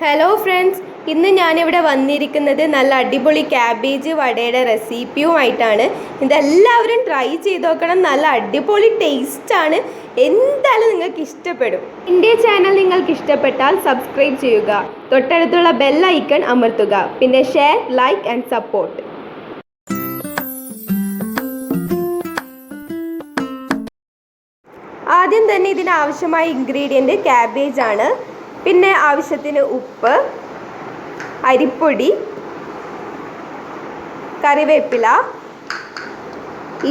Hello friends ഇന്ന് ഞാനിവിടെ വന്നിരിക്കുന്നത് നല്ല അടിപൊളി ക്യാബേജ് വടയുടെ റെസിപ്പിയുമായിട്ടാണ് ഇതെല്ലാവരും ട്രൈ ചെയ്ത് നോക്കണം. നല്ല അടിപൊളി ടേസ്റ്റാണ് എന്തായാലും നിങ്ങൾക്ക് ഇഷ്ടപ്പെടും. എന്റെ ചാനൽ നിങ്ങൾക്ക് ഇഷ്ടപ്പെട്ടാൽ സബ്സ്ക്രൈബ് ചെയ്യുക. തൊട്ടടുത്തുള്ള ബെൽ ഐക്കൺ അമർത്തുക. പിന്നെ ഷെയർ ലൈക്ക് ആൻഡ് സപ്പോർട്ട് ആദ്യം തന്നെ ഇതിനാവശ്യമായ ഇൻഗ്രീഡിയന്റ് ക്യാബേജ് ആണ്. പിന്നെ ആവശ്യത്തിന് ഉപ്പ് അരിപ്പൊടി കറിവേപ്പില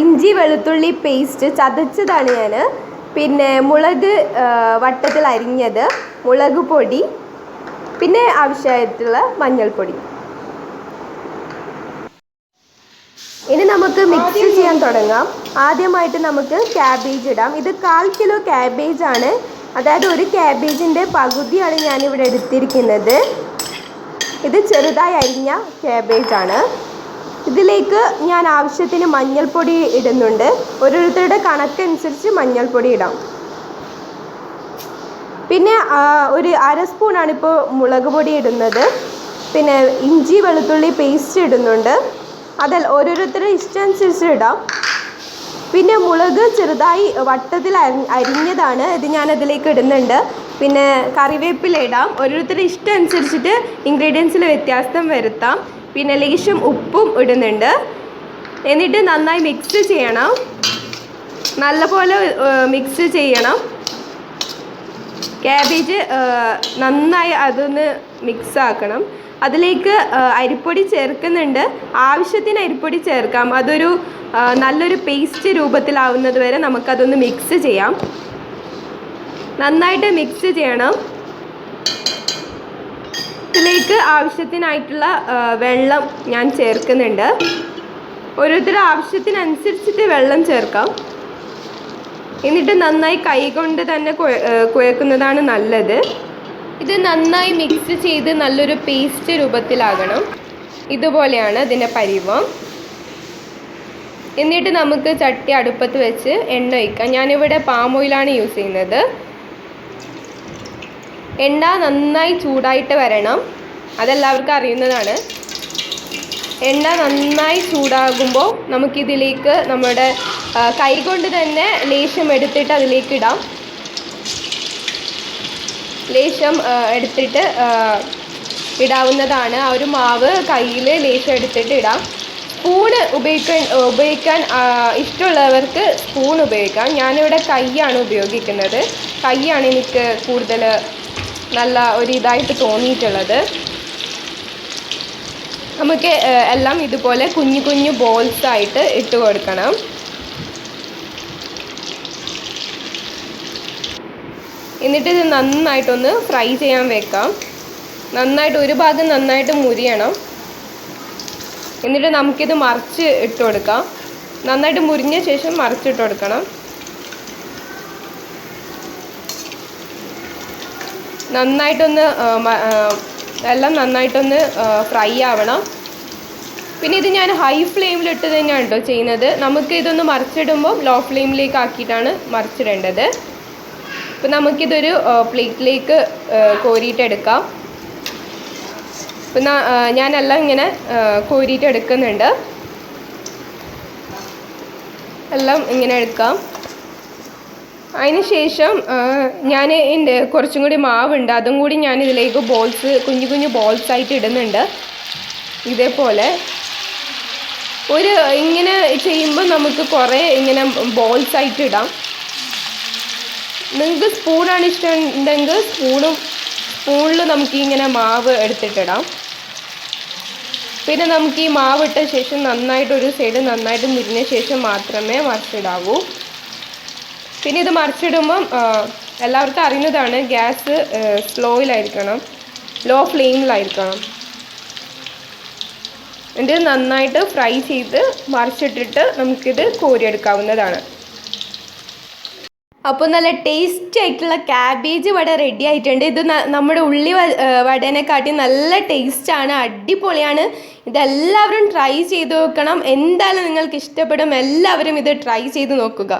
ഇഞ്ചി വെളുത്തുള്ളി പേസ്റ്റ് ചതച്ചതാണ് ഞാൻ പിന്നെ മുളക് വട്ടത്തിൽ അരിഞ്ഞത് മുളക് പൊടി പിന്നെ ആവശ്യമായിട്ടുള്ള മഞ്ഞൾപ്പൊടി. ഇനി നമുക്ക് മിക്സ് ചെയ്യാൻ തുടങ്ങാം. ആദ്യമായിട്ട് നമുക്ക് ക്യാബേജ് ഇടാം. ഇത് കാൽ കിലോ ക്യാബേജ് ആണ്. അതായത് ഒരു ക്യാബേജിന്റെ പകുതിയാണ് ഞാനിവിടെ എടുത്തിരിക്കുന്നത്. ഇത് ചെറുതായി അരിഞ്ഞ ക്യാബേജാണ് ഇതിലേക്ക് ഞാൻ ആവശ്യത്തിന് മഞ്ഞൾപ്പൊടി ഇടുന്നുണ്ട്. ഓരോരുത്തരുടെ കണക്കനുസരിച്ച് മഞ്ഞൾപ്പൊടി ഇടാം. പിന്നെ ഒരു അര സ്പൂണാണ് ഇപ്പോൾ മുളക് പൊടി ഇടുന്നത്. പിന്നെ ഇഞ്ചി വെളുത്തുള്ളി പേസ്റ്റ് ഇടുന്നുണ്ട്. അതിൽ ഓരോരുത്തരുടെ ഇഷ്ടമനുസരിച്ച് ഇടാം. പിന്നെ മുളക് ചെറുതായി വട്ടത്തിൽ അരി- അരിഞ്ഞതാണ്. ഇത് ഞാൻ അതിലേക്ക് ഇടുന്നുണ്ട്. പിന്നെ കറിവേപ്പില ഇടാം. ഓരോരുത്തരുടെ ഇഷ്ടം അനുസരിച്ചിട്ട് ഇൻഗ്രീഡിയൻസിൽ വ്യത്യാസം വരുത്താം. പിന്നെ ലേശം ഉപ്പും ഇടുന്നുണ്ട്. എന്നിട്ട് നന്നായി മിക്സ് ചെയ്യണം. നല്ലപോലെ മിക്സ് ചെയ്യണം. ക്യാബേജ് നന്നായി അതൊന്ന് മിക്സ് ആക്കണം. അതിലേക്ക് അരിപ്പൊടി ചേർക്കുന്നുണ്ട്. ആവശ്യത്തിന് അരിപ്പൊടി ചേർക്കാം. അതൊരു നല്ലൊരു പേസ്റ്റ് രൂപത്തിലാവുന്നത് വരെ നമുക്കതൊന്ന് മിക്സ് ചെയ്യാം. നന്നായിട്ട് മിക്സ് ചെയ്യണം. ഇതിലേക്ക് ആവശ്യത്തിനായിട്ടുള്ള വെള്ളം ഞാൻ ചേർക്കുന്നുണ്ട്. ഓരോരുത്തരുടെ ആവശ്യത്തിനനുസരിച്ചിട്ട് വെള്ളം ചേർക്കാം. എന്നിട്ട് നന്നായി കൈകൊണ്ട് തന്നെ കുഴക്കുന്നതാണ് നല്ലത്. ഇത് നന്നായി മിക്സ് ചെയ്ത് നല്ലൊരു പേസ്റ്റ് രൂപത്തിലാകണം. ഇതുപോലെയാണ് ഇതിന്റെ പരിവം. എന്നിട്ട് നമുക്ക് ചട്ടി അടുപ്പത്ത് വെച്ച് എണ്ണ ഒഴിക്കാം. ഞാനിവിടെ പാം ഓയിലാണ് യൂസ് ചെയ്യുന്നത്. എണ്ണ നന്നായി ചൂടായിട്ട് വരണം. അതെല്ലാവർക്കും അറിയുന്നതാണ്. എണ്ണ നന്നായി ചൂടാകുമ്പോൾ നമുക്കിതിലേക്ക് നമ്മുടെ കൈകൊണ്ട് തന്നെ ലേശം എടുത്തിട്ട് അതിലേക്ക് ഇടാം. ലേശം എടുത്തിട്ട് ഇടാവുന്നതാണ്. ആ ഒരു മാവ് കയ്യിൽ ലേശം എടുത്തിട്ട് ഇടാം. സ്പൂണ് ഉപയോഗിക്കാൻ ഉപയോഗിക്കാൻ ഇഷ്ടമുള്ളവർക്ക് സ്പൂൺ ഉപയോഗിക്കാം. ഞാനിവിടെ കൈയാണ് ഉപയോഗിക്കുന്നത്. കൈയാണ് എനിക്ക് കൂടുതൽ നല്ല ഒരു ഇതായിട്ട് തോന്നിയിട്ടുള്ളത്. നമുക്ക് എല്ലാം ഇതുപോലെ കുഞ്ഞു കുഞ്ഞു ബോൾസ് ആയിട്ട് ഇട്ട് കൊടുക്കണം. എന്നിട്ട് ഇത് നന്നായിട്ടൊന്ന് ഫ്രൈ ചെയ്യാൻ വെക്കാം. നന്നായിട്ട് ഒരു ഭാഗം നന്നായിട്ട് മുരിയണം. എന്നിട്ട് നമുക്കിത് മറിച്ച് ഇട്ട് കൊടുക്കാം. നന്നായിട്ട് മുരിഞ്ഞ ശേഷം മറിച്ചിട്ട് കൊടുക്കണം. നന്നായിട്ടൊന്ന് എല്ലാം നന്നായിട്ടൊന്ന് ഫ്രൈ ആവണം. പിന്നെ ഇത് ഞാൻ ഹൈ ഫ്ലെയിമിലിട്ട് തന്നെയാണ് കേട്ടോ ചെയ്യുന്നത്. നമുക്ക് ഇതൊന്ന് മറിച്ചിടുമ്പോൾ ലോ ഫ്ലെയിമിലേക്ക് ആക്കിയിട്ടാണ് മറിച്ചിടേണ്ടത്. ഇപ്പം നമുക്കിതൊരു പ്ലേറ്റിലേക്ക് കോരിയിട്ടെടുക്കാം. ആ, ഞാനെല്ലാം ഇങ്ങനെ കോരിയിട്ടെടുക്കുന്നുണ്ട്. എല്ലാം ഇങ്ങനെ എടുക്കാം. അതിന് ശേഷം ഞാൻ എന്റെ കുറച്ചും കൂടി മാവുണ്ട്. അതും കൂടി ഞാൻ ഇതിലേക്ക് ബോൾസ് കുഞ്ഞു കുഞ്ഞു ബോൾസ് ആയിട്ട് ഇടുന്നുണ്ട്. ഇതേപോലെ. ഒരു ഇങ്ങനെ ചെയ്യുമ്പോൾ നമുക്ക് കുറേ ഇങ്ങനെ ബോൾസ് ആയിട്ട് ഇടാം. നിങ്ങൾക്ക് സ്പൂണാണ് ഇഷ്ടം ഉണ്ടെങ്കിൽ സ്പൂണും സ്പൂണിൽ നമുക്ക് ഇങ്ങനെ മാവ് എടുത്തിട്ടിടാം. പിന്നെ നമുക്ക് ഈ മാവ് ഇട്ട ശേഷം നന്നായിട്ട് ഒരു സൈഡ് നന്നായിട്ട് മുരിഞ്ഞ ശേഷം മാത്രമേ മറിച്ചിടാവൂ. പിന്നെ ഇത് മറിച്ചിടുമ്പം എല്ലാവർക്കും അറിയുന്നതാണ് ഗ്യാസ് സ്ലോയിലായിരിക്കണം ലോ ഫ്ലെയിമിലായിരിക്കണം. എന്നിട്ട് നന്നായിട്ട് ഫ്രൈ ചെയ്ത് മറിച്ചിട്ടിട്ട് നമുക്കിത് കോരിയെടുക്കാവുന്നതാണ്. അപ്പോൾ നല്ല ടേസ്റ്റി ആയിട്ടുള്ള ക്യാബേജ് വട റെഡി ആയിട്ടുണ്ട്. ഇത് നമ്മുടെ ഉള്ളി വടേനെക്കാട്ടി നല്ല ടേസ്റ്റാണ് അടിപൊളിയാണ്. ഇതെല്ലാവരും ട്രൈ ചെയ്ത് നോക്കണം. എന്തായാലും നിങ്ങൾക്ക് ഇഷ്ടപ്പെടും എല്ലാവരും ഇത് ട്രൈ ചെയ്ത് നോക്കുക.